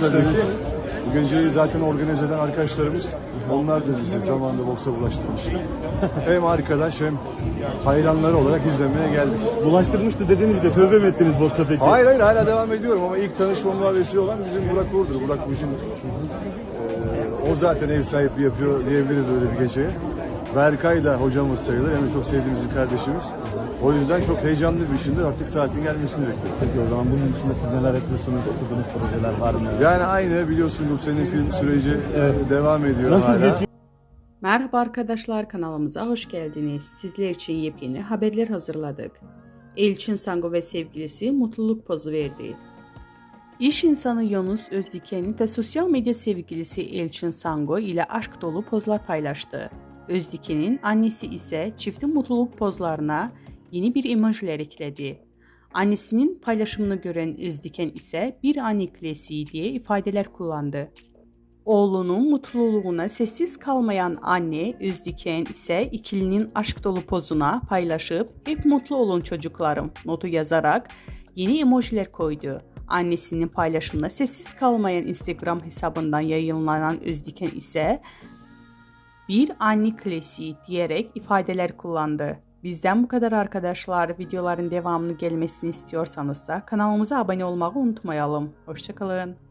tabii ki. Bu geceyi zaten organize eden arkadaşlarımız. Onlar da bizi zamanında boksa bulaştırmışlar. hem arkadaş hem hayranları olarak izlemeye geldik. Bulaştırmıştı dediniz de tövbe mi ettiniz boksa peki? Hayır hayır hala devam ediyorum ama ilk tanışmamla vesile olan bizim Burak Uğur'dur. Burak Kuş'un o zaten ev sahipliği yapıyor diyebiliriz öyle bir geceye. Berkay da hocamız sayılır. Hem de çok sevdiğimiz bir kardeşimiz. O yüzden çok heyecanlı bir işindir. Artık saatin gelmesini bekliyorum. Peki o zaman bunun dışında siz neler yapıyorsunuz? Okuduğunuz projeler var mı? Yani aynı biliyorsun bu senin film süreci e, devam ediyor Nasıl hala. geçiyor? Merhaba arkadaşlar kanalımıza hoş geldiniz. Sizler için yepyeni haberler hazırladık. Elçin Sango ve sevgilisi mutluluk pozu verdi. İş insanı Yunus Özdiken'in ve sosyal medya sevgilisi Elçin Sango ile aşk dolu pozlar paylaştı. Özdiken'in annesi ise çiftin mutluluk pozlarına yeni bir emojiler ekledi. Annesinin paylaşımını gören Özdiken ise bir anne klasiği diye ifadeler kullandı. Oğlunun mutluluğuna sessiz kalmayan anne Özdiken ise ikilinin aşk dolu pozuna paylaşıp hep mutlu olun çocuklarım notu yazarak yeni emojiler koydu. Annesinin paylaşımına sessiz kalmayan Instagram hesabından yayınlanan Özdiken ise bir anne klasiği diyerek ifadeler kullandı. Bizden bu kadar arkadaşlar. Videoların devamını gelmesini istiyorsanız da kanalımıza abone olmayı unutmayalım. Hoşçakalın.